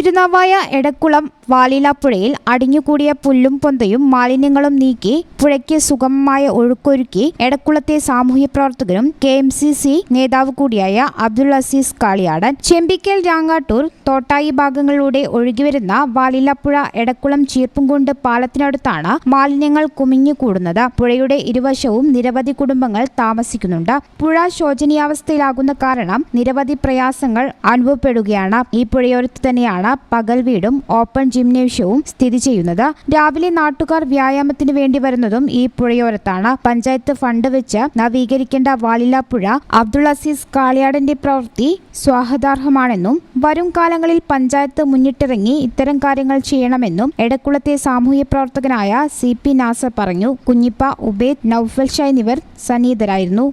തിരുനാവായ എടക്കുളം വാലിലാപ്പുഴയിൽ അടിഞ്ഞുകൂടിയ പുല്ലും പൊന്തയും മാലിന്യങ്ങളും നീക്കി പുഴയ്ക്ക് സുഗമമായ ഒഴുക്കൊരുക്കി എടക്കുളത്തെ സാമൂഹ്യ പ്രവർത്തകരും കെ എം സി സി നേതാവ് കൂടിയായ അബ്ദുൾ അസീസ് കാളിയാടൻ. ചെമ്പിക്കൽ രാങ്ങാട്ടൂർ തോട്ടായി ഭാഗങ്ങളിലൂടെ ഒഴുകിവരുന്ന വാലിലാപ്പുഴ എടക്കുളം ചീർപ്പുംകുണ്ട് പാലത്തിനടുത്താണ് മാലിന്യങ്ങൾ കുമിഞ്ഞുകൂടുന്നത്. പുഴയുടെ ഇരുവശവും നിരവധി കുടുംബങ്ങൾ താമസിക്കുന്നുണ്ട്. പുഴ ശോചനീയാവസ്ഥയിലാകുന്ന കാരണം നിരവധി പ്രയാസങ്ങൾ അനുഭവപ്പെടുകയാണ്. ഈ പുഴയോരത്ത് തന്നെയാണ് പകൽ വീടും ഓപ്പൺ ജിംനേഷ്യവും സ്ഥിതി ചെയ്യുന്നത്. രാവിലെ നാട്ടുകാർ വ്യായാമത്തിന് വേണ്ടി വരുന്നതും ഈ പുഴയോരത്താണ്. പഞ്ചായത്ത് ഫണ്ട് വെച്ച് നവീകരിക്കേണ്ട വാലിലാപ്പുഴ അബ്ദുൾ അസീസ് കാളിയാടന്റെ പ്രവൃത്തി സ്വാഗതാർഹമാണെന്നും വരും കാലങ്ങളിൽ പഞ്ചായത്ത് മുന്നിട്ടിറങ്ങി ഇത്തരം കാര്യങ്ങൾ ചെയ്യണമെന്നും എടക്കുളത്തെ സാമൂഹ്യ പ്രവർത്തകനായ സി പി നാസർ പറഞ്ഞു. കുഞ്ഞിപ്പ ഉബേദ് നൌഫൽ ഷാ എന്നിവർ സന്നിഹിതരായിരുന്നു.